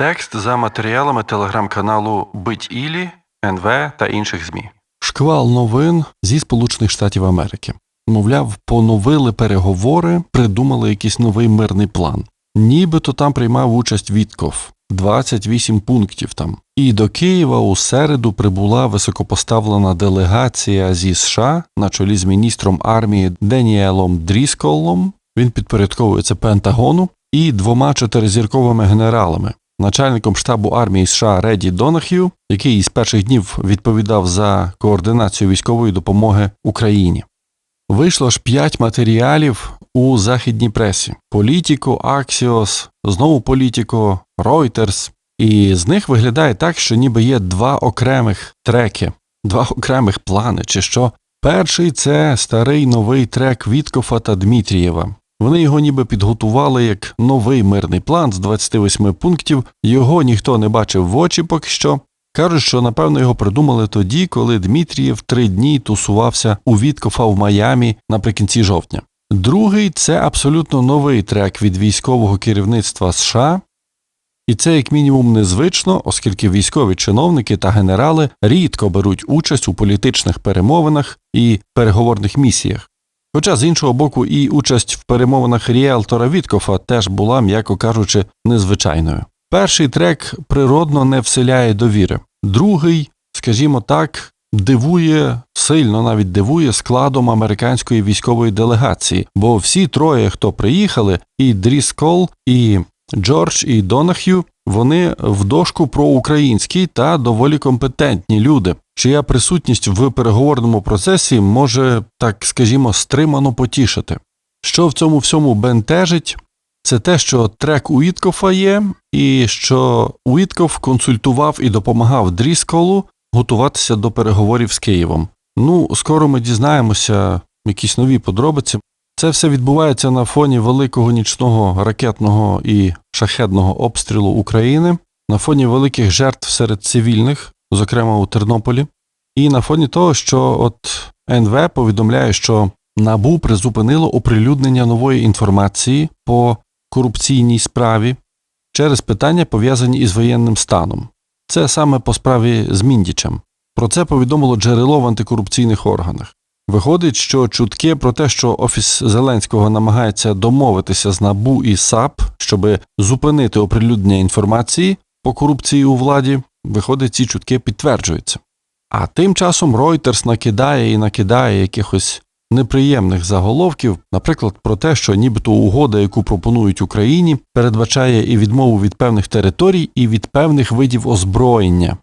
Текст за матеріалами телеграм-каналу Бить Ілі, НВ та інших ЗМІ. Шквал новин зі Сполучених Штатів Америки. Мовляв, поновили переговори, придумали якийсь новий мирний план. Нібито там приймав участь Вітков. 28 пунктів там. І до Києва у середу прибула високопоставлена делегація зі США на чолі з міністром армії Деніелом Дрісколом. Він підпорядковується Пентагону і двома чотиризірковими генералами. Начальником штабу армії США Реді Донах'ю, який із перших днів відповідав за координацію військової допомоги Україні. Вийшло ж п'ять матеріалів у західній пресі: Політіко, Аксіос, знову Політіко, Reuters. І з них виглядає так, що ніби є два окремих треки, два окремих плани, чи що. Перший це старий новий трек Віткофа та Дмитрієва. Вони його ніби підготували як новий мирний план з 28 пунктів. Його ніхто не бачив в очі поки що. Кажуть, що напевно його придумали тоді, коли Дмитрієв три дні тусувався у Віткофа в Майамі наприкінці жовтня. Другий це абсолютно новий трек від військового керівництва США, і це як мінімум незвично, оскільки військові чиновники та генерали рідко беруть участь у політичних перемовинах і переговорних місіях. Хоча з іншого боку, і участь в перемовинах ріелтора Віткофа теж була, м'яко кажучи, незвичайною. Перший трек природно не вселяє довіри. Другий, скажімо так, дивує сильно навіть дивує складом американської військової делегації, бо всі троє, хто приїхали, і Дріскол, і Джордж, і Донах'ю, вони в дошку проукраїнські та доволі компетентні люди, чия присутність в переговорному процесі може, так скажімо, стримано потішити. Що в цьому всьому бентежить, це те, що трек Уіткофа є, і що Уіткоф консультував і допомагав Дрісколу готуватися до переговорів з Києвом. Ну, скоро ми дізнаємося якісь нові подробиці. Це все відбувається на фоні великого нічного ракетного і шахедного обстрілу України, на фоні великих жертв серед цивільних, зокрема у Тернополі, і на фоні того, що от НВ повідомляє, що НАБУ призупинило оприлюднення нової інформації по корупційній справі через питання, пов'язані із воєнним станом. Це саме по справі з Міндічем. Про це повідомило джерело в антикорупційних органах. Виходить, що чутки про те, що Офіс Зеленського намагається домовитися з НАБУ і САП, щоб зупинити оприлюднення інформації по корупції у владі, виходить, ці чутки підтверджуються. А тим часом Reuters накидає і накидає якихось неприємних заголовків, наприклад, про те, що нібито угода, яку пропонують Україні, передбачає і відмову від певних територій, і від певних видів озброєння.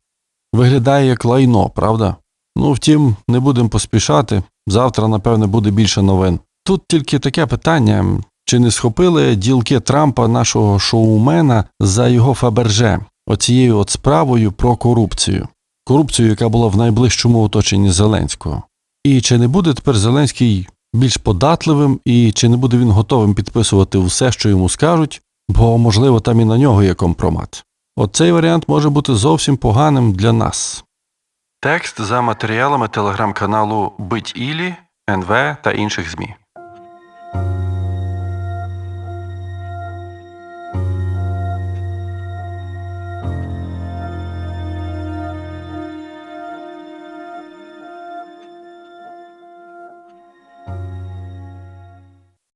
Виглядає як лайно, правда? Ну, втім, не будемо поспішати. Завтра, напевне, буде більше новин. Тут тільки таке питання: чи не схопили ділки Трампа, нашого шоумена, за його фаберже, оцією от справою про корупцію, корупцію, яка була в найближчому оточенні Зеленського. І чи не буде тепер Зеленський більш податливим, і чи не буде він готовим підписувати все, що йому скажуть, бо, можливо, там і на нього є компромат. Оцей варіант може бути зовсім поганим для нас. Текст за матеріалами телеграм-каналу Бить Ілі, НВ та інших ЗМІ.